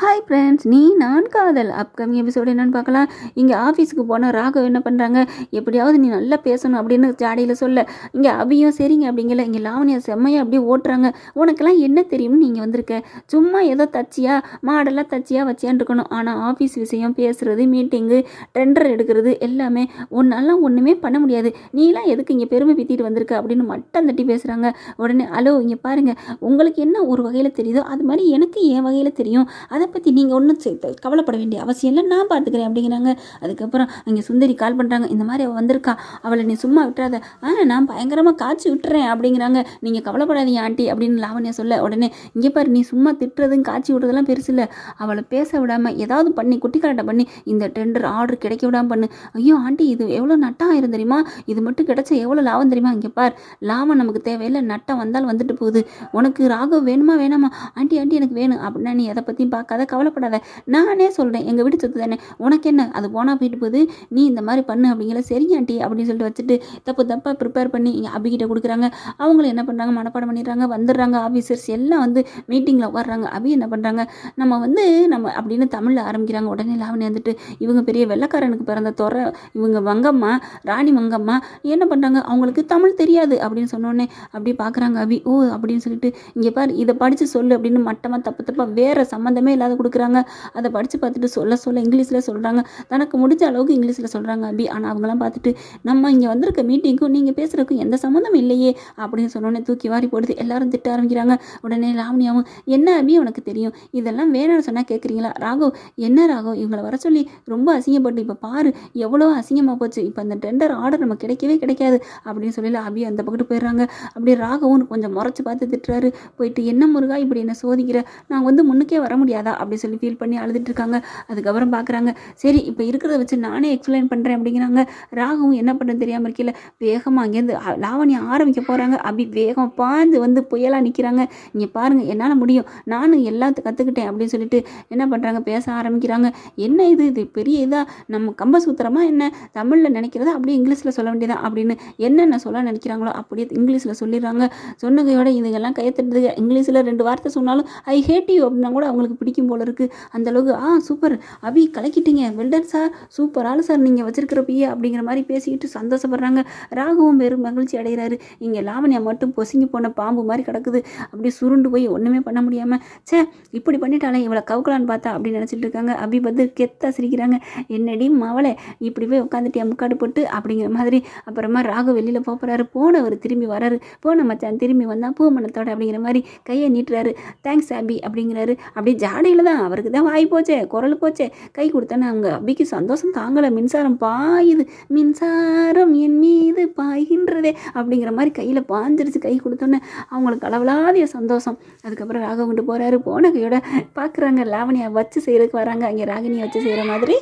Hi friends நீ நான் காதல். அப்கமிங் எபிசோடு என்னன்னு பார்க்கலாம். இங்கே ஆஃபீஸுக்கு போனால் ராகவ் என்ன பண்ணுறாங்க எப்படியாவது நீ நல்லா பேசணும் அப்படின்னு ஜாடியில் சொல்ல. இங்கே அபியும் சரிங்க அப்படிங்கல. இங்கே லாவணியா செம்மையாக அப்படியே ஓட்டுறாங்க. உனக்கெல்லாம் என்ன தெரியும்னு நீங்கள் வந்திருக்க? சும்மா ஏதோ தச்சியா மாடெல்லாம் தச்சியா வச்சியான்னு இருக்கணும். ஆனால் ஆஃபீஸ் விஷயம் பேசுகிறது மீட்டிங்கு டெண்டர் எடுக்கிறது எல்லாமே ஒன்றாலாம் ஒன்றுமே பண்ண முடியாது. நீலாம் எதுக்கு இங்கே பெருமை பித்திட்டு வந்திருக்க அப்படின்னு மட்டம் தட்டி பேசுகிறாங்க உடனே ஹலோ இங்கே பாருங்கள் உங்களுக்கு என்ன ஒரு வகையில் தெரியுதோ அது மாதிரி எனக்கு என் வகையில் தெரியும். அதை பற்றி நீங்கள் ஒன்றும் கவலைப்பட வேண்டிய அவசியம் இல்லை. நான் பார்த்துக்கிறேன் அப்படிங்கிறாங்க. அதுக்கப்புறம் அங்கே சுந்தரி கால் பண்ணுறாங்க இந்த மாதிரி அவள் வந்திருக்கா. அவளை நீ சும்மா விட்டுறாத. ஆ நான் பயங்கரமாக காய்ச்சி விட்டுறேன் அப்படிங்கிறாங்க. நீங்கள் கவலைப்படாதீங்க ஆண்டி அப்படின்னு லாவண்யா சொல்ல உடனே இங்கே பாரு நீ சும்மா திட்டுறதும் காய்ச்சி விடுறதெல்லாம் பெருசு இல்லை. அவளை பேச விடாமல் ஏதாவது பண்ணி. குட்டி பண்ணி. இந்த டெண்டர் ஆர்டர் கிடைக்க விடாமல் பண்ணு. ஐயோ ஆண்டி இது எவ்வளோ நட்டம் ஆயிரும் தெரியுமா? இது மட்டும் கிடைச்சா எவ்வளோ லாபம் தெரியுமா? இங்கே பார். லாபம் நமக்கு தேவையில்லை. நட்டம் வந்தால் வந்துட்டு போகுது. உனக்கு ராகவ் வேணுமா வேணாமா? ஆண்டி ஆண்டி எனக்கு வேணும். அப்படின்னா நீ எதை பற்றியும் பார்க்காத கவலைப்படாத. நானே சொல்கிறேன் எங்கள் வீட்டு சொத்து தானே. உனக்கு என்ன அது போனால் போயிட்டு போகுது. நீ இந்த மாதிரி பண்ணு அப்படிங்கிற சரி ஆண்டி அப்படின்னு சொல்லிட்டு வச்சுட்டு தப்பு தப்பாக ப்ரிப்பேர் பண்ணி இங்கே அபிகிட்ட கொடுக்குறாங்க. அவங்களும் என்ன பண்ணுறாங்க மனப்பாடம் பண்ணிடுறாங்க. வந்துடுறாங்க ஆஃபீஸர்ஸ் எல்லாம் வந்து மீட்டிங்கில் உட்காடுறாங்க அபி என்ன பண்ணுறாங்க நம்ம வந்து நம்ம அப்படின்னு தமிழில் ஆரம்பிக்கிறாங்க. உடனே லாவணி வந்துட்டு இவங்க பெரிய வெள்ளக்காரனுக்கு பிறந்த துறை இவங்க வங்கம்மா ராணி வங்கம்மா என்ன பண்ணுறாங்க அவங்களுக்கு தமிழ் தெரியாது. அப்படின்னு சொன்னோடனே அப்படியே பார்க்குறாங்க அபி. ஓ அப்படின்னு சொல்லிட்டு இங்கே பார் இதை படித்து சொல்லு அப்படின்னு மட்டமாக தப்பு தப்பாக வேறு சம்மந்தமே இல்லாத கொடுக்குறாங்க. அதை படித்து பார்த்துட்டு சொல்ல சொல்ல இங்கிலீஷில் சொல்கிறாங்க தனக்கு முடிஞ்ச அளவுக்கு இங்கிலீஷில் சொல்கிறாங்க அபி. ஆனால் அவங்களாம் பார்த்துட்டு நம்ம இங்கே வந்திருக்க மீட்டிங்க்கும் நீங்கள் பேசுகிறதுக்கும் எந்த சம்மந்தம் இல்லையே அப்படின்னு சொன்னோடனே தூக்கி வாரி போடுது. எல்லாரும் திட்ட ஆரம்பிக்கிறாங்க. உடனே லாவணியாவும் என்ன அபி உனக்கு தெரியும்? இதெல்லாம் வேணும்னு சொன்னால் கேட்குறீங்களா ராகவ் என்ன ராகவ்? இவங்களை வர சொல்லி ரொம்ப அசிங்கப்பட்டு இப்போ பாரு எவ்வளோ அசிங்கமாக போச்சு. இப்போ அந்த டெண்டர் ஆர்டர் நம்ம கிடைக்கவே கிடைக்காது அப்படின்னு சொல்லி அபி அந்த பக்கத்து போயிடுறாங்க. அப்படியே ராகவும் கொஞ்சம் முறைச்சி பார்த்து திட்டுறாரு. போயிட்டு என்ன முருகா இப்படி என்ன சோதிக்கிற? நான் வந்து முன்னுக்கே வர முடியாதா? அப்படின்னு சொல்லி ஃபீல் பண்ணி அழுதுட்டு இருக்காங்க அதுக்கப்புறம் பார்க்குறாங்க சரி இப்போ இருக்கிறத வச்சு நானே எக்ஸ்பிளைன் பண்ணுறேன் அப்படிங்கிறாங்க. ராகவும் என்ன பண்ணுறது தெரியாமல் இருக்கல வேகமாக அங்கேருந்து லாவணி ஆரம்பிக்க போகிறாங்க அப்படி வேகம் பாய்ந்து வந்து புயலாக நிற்கிறாங்க இங்கே பாருங்கள் என்னால் முடியும். நானும் எல்லாத்தையும் கற்றுக்கிட்டேன் அப்படின்னு சொல்லிட்டு என்ன பண்ணுறாங்க பேச ஆரம்பிக்கிறாங்க. என்ன இது? இது பெரிய இதாக நம்ம கம்பசூத்திரமா என்ன? தமிழில் நினைக்கிறத அப்படியே இங்கிலீஷில் சொல்ல வேண்டியதா? அப்படின்னு என்னென்ன சொல்ல நினைக்கிறாங்களோ அப்படியே இங்கிலீஷில் சொல்லிடுறாங்க. சொன்னகையோட இதுங்கெல்லாம் கையத்தட்டுது இங்கிலீஷில் ரெண்டு வார்த்தை சொன்னாலும் ஐ ஹேட் யூ அப்படின்னா கூட அவங்களுக்கு பிடிக்கும் போல இருக்குது அந்த அளவுக்கு ஆ super. Abhi கலக்கிட்டீங்க. Well done sir super. ஆள் சார் நீங்கள் வச்சுருக்கிற பிய அப்படிங்கிற மாதிரி பேசிக்கிட்டு சந்தோஷப்படுறாங்க. ராகவும் வெறும் மகிழ்ச்சி அடைகிறாரு. இங்கே லாவண்யா மட்டும் பொசுங்கி போன பாம்பு மாதிரி கிடக்குது. அப்படியே சுருண்டு போய் ஒன்றுமே பண்ண முடியாமல் ச்சே இப்படி பண்ணிட்டாலே இவளை கவுக்கலான்னு பார்த்தா அப்படின்னு நினச்சிட்டு இருக்காங்க. அபி வந்து கெத்தா சிரிக்கிறாங்க. என்னடி மவளை இப்படி போய் உட்காந்துட்டியா முக்காடு போட்டு அப்படிங்கிற மாதிரி. அப்புறமா ராகு வெளியில் போகிறாரு போனவர் திரும்பி வராரு. போன மச்சான் திரும்பி வந்தால் பூ மனத்தோட அப்படிங்கிற மாதிரி கையை நீட்டுறாரு. தேங்க்ஸ் அபி அப்படிங்கிறாரு. அப்படியே ஜாடையில் தான் அவருக்கு தான் வாய் போச்சே குரல் போச்சே. கை கொடுத்தோன்னே அவங்க அபிக்கு சந்தோஷம் தாங்கலை மின்சாரம் பாயுது. மின்சாரம் என் மீது பாய்கின்றதே அப்படிங்கிற மாதிரி கையில் பாஞ்சிருச்சு. கை கொடுத்தோன்னே அவங்களுக்கு அளவலாதிய சந்தோஷம். அதுக்கப்புறம் ராகவ கொண்டு போகிறாரு போன கையோட பார்க்குறாங்க லாவணியை வச்சு செய்கிறதுக்கு வராங்க. அங்கே ராகினியை வச்சு செய்கிற மாதிரி.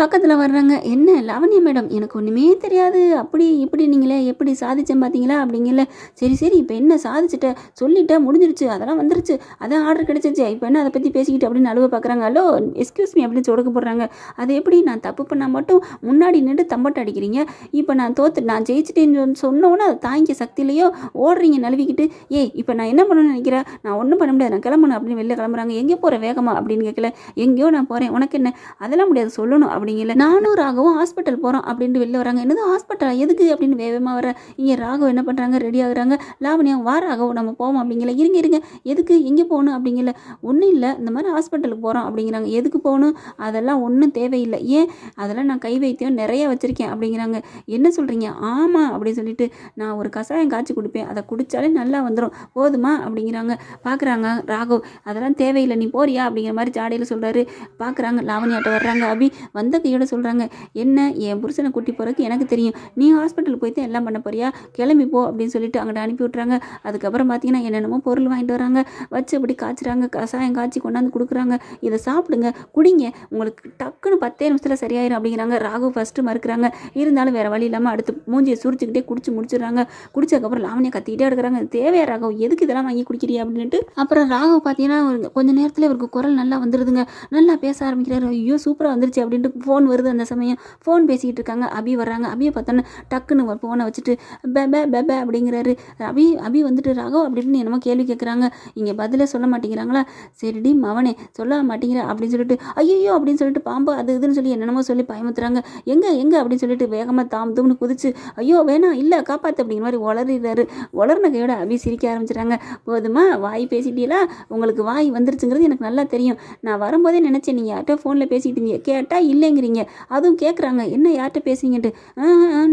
பக்கத்தில் வர்றாங்க. என்ன லாவண்யா மேடம் எனக்கு ஒன்றுமே தெரியாது. அப்படி இப்படி நீங்களே எப்படி சாதிச்சேன் பார்த்தீங்களா அப்படிங்கல. சரி சரி இப்போ என்ன சாதிச்சிட்ட? சொல்லிட்டேன் முடிஞ்சிருச்சு. அதெல்லாம் வந்துருச்சு. அதான் ஆர்டர் கிடைச்சிச்சு இப்போ என்ன அதை பற்றி பேசிக்கிட்டு அப்படின்னு அழுவ பார்க்குறாங்க ஹலோ எக்ஸ்கியூஸ் மீ அப்படின்னு சொடக்க போடுறாங்க. அது எப்படி? நான் தப்பு பண்ணால் மட்டும் முன்னாடி நின்று தம்பட்டை அடிக்கிறீங்க. இப்போ நான் தோத்து நான் ஜெயிச்சிட்டேன்னு சொன்ன- சொன்னோன்னே அதை தாங்கிக்க சக்தியிலையோ ஓடுறீங்க நழுவிக்கிட்டு. ஏய் இப்போ நான் என்ன பண்ணணும்னு நினைக்கிறேன் நான் ஒன்றும் பண்ண முடியாது. நான் கிளம்பணும் அப்படின்னு வெளில கிளம்புறாங்க. எங்கே போகிற வேகமா அப்படின்னு கேட்கல எங்கேயோ நான் போகிறேன் உனக்கு என்ன? அதெல்லாம் முடியாது. சொல்லணும் அப்படிங்கல நானும் ராகவும் ஹாஸ்பிட்டல் போகிறோம் அப்படின்ட்டு வெளில வராங்க. என்னது ஹாஸ்பிட்டல் எதுக்கு அப்படின்னு வேகமாக வர. இங்கே ராகவ் என்ன பண்ணுறாங்க ரெடி ஆகுறாங்க. லாவணியா வா ராகவ் நம்ம போவோம் அப்படிங்கல. இருங்க இருங்க. எதுக்கு எங்கே போகணும் அப்படிங்கல. ஒன்றும் இல்லை. இந்த மாதிரி ஹாஸ்பிட்டலுக்கு போகிறோம் அப்படிங்கிறாங்க. எதுக்கு போகணும்? அதெல்லாம் ஒன்றும் தேவையில்லை. ஏன்? அதெல்லாம் நான் கை வைத்தியம் நிறைய வச்சுருக்கேன் அப்படிங்கிறாங்க. என்ன சொல்கிறீங்க ஆமாம் அப்படின்னு சொல்லிட்டு நான் ஒரு கஷாயம் காய்ச்சி கொடுப்பேன். அதை குடித்தாலே நல்லா வந்துடும் போதுமா? அப்படிங்கிறாங்க. பார்க்குறாங்க ராகவ். அதெல்லாம் தேவையில்லை. நீ போறியா? அப்படிங்கிற மாதிரி ஜாடையில் சொல்கிறாரு பார்க்குறாங்க லாவணியாட்ட வர்றாங்க. அபி வந்த கையோட சொல்கிறாங்க என்ன? என் புருஷனை கூட்டி போகிறதுக்கு எனக்கு தெரியும். நீ ஹாஸ்பிட்டல் போய்த்து எல்லாம் பண்ண போறியா? கிளம்பி போ அப்படின்னு சொல்லிட்டு அங்கிட்ட அனுப்பி விட்றாங்க அதுக்கப்புறம் பார்த்தீங்கன்னா என்னென்னமோ பொருள் வாங்கிட்டு வராங்க. வச்சு அப்படி காய்ச்சுறாங்க. கசாயம் காய்ச்சி கொண்டாந்து கொடுக்குறாங்க. இதை சாப்பிடுங்க குடிங்க. உங்களுக்கு டக்குன்னு பத்தே நிமிஷத்தில் சரியாயிரும் அப்படிங்கிறாங்க. ராகு ஃபஸ்ட்டு மறுக்கிறாங்க. இருந்தாலும் வேறு வழி இல்லாமல் அடுத்து மூஞ்சியை சுரிச்சுக்கிட்டே குடிச்சு முடிச்சிடுறாங்க. குடிச்சதுக்கப்புறம் லாவணியை கத்திக்கிட்டே எடுக்கிறாங்க தேவையா ராகவ்? எதுக்கு இதெல்லாம் வாங்கி குடிக்கிறியா? அப்படின்ட்டு அப்புறம் ராகவ் பார்த்தீங்கன்னா கொஞ்சம் கொஞ்ச நேரத்தில் இவருக்கு குரல் நல்லா வந்துடுதுங்க நல்லா பேச ஆரம்பிக்கிறாரு. ஐயோ சூப்பராக வந்துருச்சு அப்படின்ட்டு ஃபோன் வருது அந்த சமயம். ஃபோன் பேசிக்கிட்டு இருக்காங்க அபி வர்றாங்க. அபியை பார்த்தோன்னே டக்குன்னு ஃபோனை வச்சுட்டு பெபே பெபே அப்படிங்கிறாரு. அபி அபி வந்துட்டு ராகவ் அப்படி இப்படின்னு என்னமோ கேள்வி கேட்குறாங்க இங்கே பதிலே சொல்ல மாட்டேங்கிறாங்களா? சரிடி மவனே சொல்ல மாட்டேங்கிற அப்படின்னு சொல்லிட்டு ஐயோ அப்படின்னு சொல்லிட்டு பாம்பு அது இதுன்னு சொல்லி என்னென்னமோ சொல்லி பயமுத்துறாங்க. எங்கே எங்கே அப்படின்னு சொல்லிட்டு வேகமாக தாம் தூம்னு குதிச்சு ஐயோ வேணாம் இல்லை காப்பாற்று அப்படிங்கிற மாதிரி உளறிடுறாரு உளர்ன கையோட அபி சிரிக்க ஆரம்பிச்சிட்டாங்க போதுமா வாய் பேசிட்டீங்களா? உங்களுக்கு வாய் வந்துருச்சுங்கிறது எனக்கு நல்லா தெரியும். நான் வரும்போதே நினச்சேன் நீங்கள் யார்கிட்ட ஃபோனில் பேசிக்கிட்டீங்க கேட்டால் இல்லை இல்லைங்கிறீங்க அதுவும் கேட்குறாங்க என்ன யார்கிட்ட பேசுங்கன்ட்டு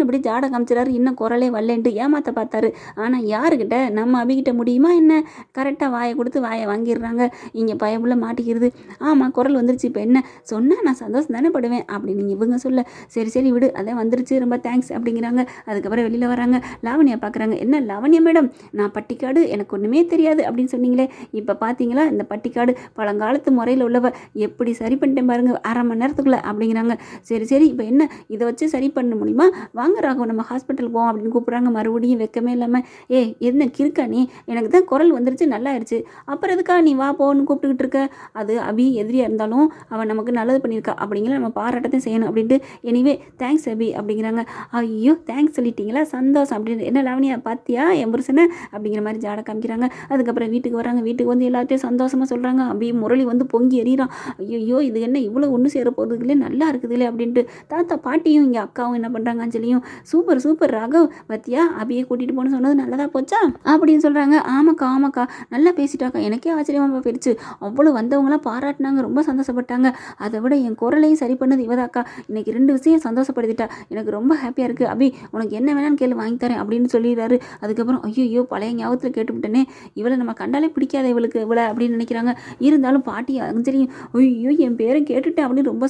இப்படி ஜாட காமிச்சிடாரு இன்னும் குரலே வரலன்ட்டு ஏமாத்த பார்த்தாரு. ஆனால் யாருக்கிட்ட நம்ம அபிகிட்ட முடியுமா என்ன? கரெக்டாக வாயை கொடுத்து வாயை வாங்கிடுறாங்க. இங்கே பயப்புள்ள மாட்டிக்கிறது. ஆமாம் குரல் வந்துருச்சு. இப்போ என்ன? சொன்னால் நான் சந்தோஷம் தானே படுவேன் அப்படின்னு நீங்கள் இவங்க சொல்ல. சரி சரி விடு. அதான் வந்துருச்சு. ரொம்ப தேங்க்ஸ் அப்படிங்கிறாங்க. அதுக்கப்புறம் வெளியில் வராங்க. லாவணியா பார்க்குறாங்க என்ன லாவண்யா மேடம்? நான் பட்டிக்காடு. எனக்கு ஒன்றுமே தெரியாது அப்படின்னு சொன்னீங்களே. இப்போ பார்த்தீங்களா இந்த பட்டிக்காடு பழங்காலத்து முறையில் உள்ளவ எப்படி சரி பண்ணிட்டேன் பாருங்க. அரை மணி நேரத்துக்குள்ள அப்படிங்கிறாங்க. சரி சரி இப்போ என்ன? இதை வச்சு சரி பண்ண முடியுமா? வாங்க ராகவ் நம்ம ஹாஸ்பிட்டல் போவோம் அப்படின்னு கூப்பிட்றாங்க. மறுபடியும் வெக்கமே இல்லாமல் ஏ என்ன கிறுக்கா நீ? எனக்கு தான் குரல் வந்துருச்சு நல்லா ஆயிடுச்சு. அப்புறம் எதுக்கா நீ வா போன்னு கூப்பிட்டுக்கிட்டு இருக்க? அது அபி எதிரியாக இருந்தாலும் அவன் நமக்கு நல்லது பண்ணியிருக்கா. அப்படிங்கிற நம்ம பாராட்டத்தையும் செய்யணும் அப்படின்ட்டு. எனிவே தேங்க்ஸ் அபி அப்படிங்கிறாங்க. ஐயோ தேங்க்ஸ் சொல்லிட்டீங்களா? சந்தோஷம். அப்படின்னு என்ன லாவணியா பார்த்தியா என் புருஷனை? அப்படிங்கிற மாதிரி ஜாட காமிக்கிறாங்க. அதுக்கப்புறம் வீட்டுக்கு வராங்க. வீட்டுக்கு வந்து எல்லாத்தையும் சந்தோஷமாக சொல்கிறாங்க அபி முரளி வந்து பொங்கி எறிகிறான். ஐயோ இது என்ன இவ்வளோ ஒன்று சேர போகிறதுக்குள்ளே நல்ல நல்லா இருக்குதுல்லே அப்படின்ட்டு தாத்தா பாட்டியும் இங்கே அக்காவும் என்ன பண்ணுறாங்க அஞ்சலியும்? சூப்பர் சூப்பர் ராகவ் பத்தியா அபியை கூட்டிகிட்டு போகணும்னு சொன்னது நல்லதாக போச்சா? அப்படின்னு சொல்கிறாங்க ஆமாக்கா ஆமாக்கா. நல்லா பேசிட்டாக்கா. எனக்கே ஆச்சரியமாக போயிடுச்சு அவ்வளோ வந்தவங்களாம் பாராட்டினாங்க. ரொம்ப சந்தோஷப்பட்டாங்க. அதை விட என் குரலையும் சரி பண்ணது இவதாக்கா. இன்னைக்கு ரெண்டு விஷயம் சந்தோஷப்படுத்திட்டா. எனக்கு ரொம்ப ஹாப்பியாக இருக்குது அபி உனக்கு என்ன வேணான்னு கேளு வாங்கி தரேன் அப்படின்னு சொல்லிடுறாரு. அதுக்கப்புறம் ஐயோ பழைய ஞாபகத்தில் கேட்டுவிட்டேனே. இவளை நம்ம கண்டாலே பிடிக்காத இவளுக்கு இவளை அப்படின்னு நினைக்கிறாங்க. இருந்தாலும் பாட்டி அஞ்சலியும் ஐயோ என் பேரை கேட்டுட்டேன் அப்படின்னு ரொம்ப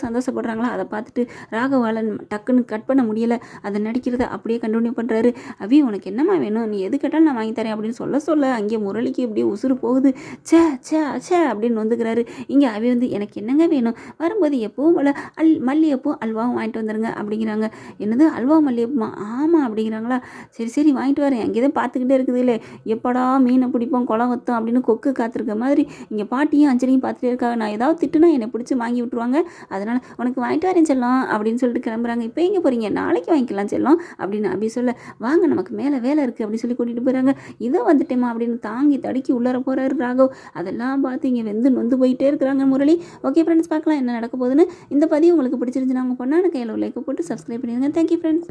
சந்தோஷப்படுறாங்களா அதை பார்த்துட்டு ராகவாலன் டக்குன்னு கட் பண்ண முடியலை. அதை நடிக்கிறத அப்படியே கண்டினியூ பண்ணுறாரு அவி உனக்கு என்னம்மா வேணும்? நீ எது கேட்டாலும் நான் வாங்கி தரேன் அப்படின்னு சொல்ல சொல்ல அங்கே முரளிக்கு இப்படியே உசுறு போகுது. ச்சே ச்சே ச்சே அப்படின்னு வந்துக்கிறாரு இங்கே அவி வந்து எனக்கு என்னங்க வேணும்? வரும்போது எப்பவும் போல அல் மல்லிகைப்பூ அல்வாவும் வாங்கிட்டு வந்துருங்க அப்படிங்கிறாங்க. என்னது அல்வா மல்லிகைப்பூமா? ஆமாம் அப்படிங்கிறாங்களா. சரி சரி வாங்கிட்டு வரேன். அங்கே தான் பார்த்துக்கிட்டே இருக்குது இல்லை எப்படா மீனை பிடிப்போம் குளம் வத்தோம் அப்படின்னு கொக்கு காத்திருக்க மாதிரி இங்கே பாட்டியும் அஞ்சலியும் பார்த்துட்டே இருக்காங்க. நான் ஏதாவது திட்டுனா என்னை பிடிச்சி வாங்கி விட்டுருவாங்க. அதனால் உனக்கு வாங்கிட்டு வரேன் செல்லம் அப்படின்னு சொல்லிட்டு கிளம்புறாங்க. இப்போ எங்கே போகிறீங்க நாளைக்கு வாங்கிக்கலாம் செல்லம் அப்படின்னு அப்படி சொல்ல வாங்க நமக்கு மேலே வேலை இருக்குது அப்படின்னு சொல்லி கூட்டிகிட்டு போகிறாங்க இதோ வந்துட்டேம்மா அப்படின்னு தாங்கி தடுக்கி உள்ளார போகிறாரு ராகவ். அதெல்லாம் பார்த்து இங்கே வெந்து நொந்து போயிட்டே இருக்கிறாங்க முரளி. ஓகே ஃப்ரெண்ட்ஸ் பார்க்கலாம் என்ன நடக்க போகுதுன்னு. இந்த பதிவு உங்களுக்கு பிடிச்சிருந்துச்சுன்னா அவங்க பொண்ணான கையில் லைக் போட்டு சப்ஸ்கிரைப் பண்ணிடுங்க. Thank you friends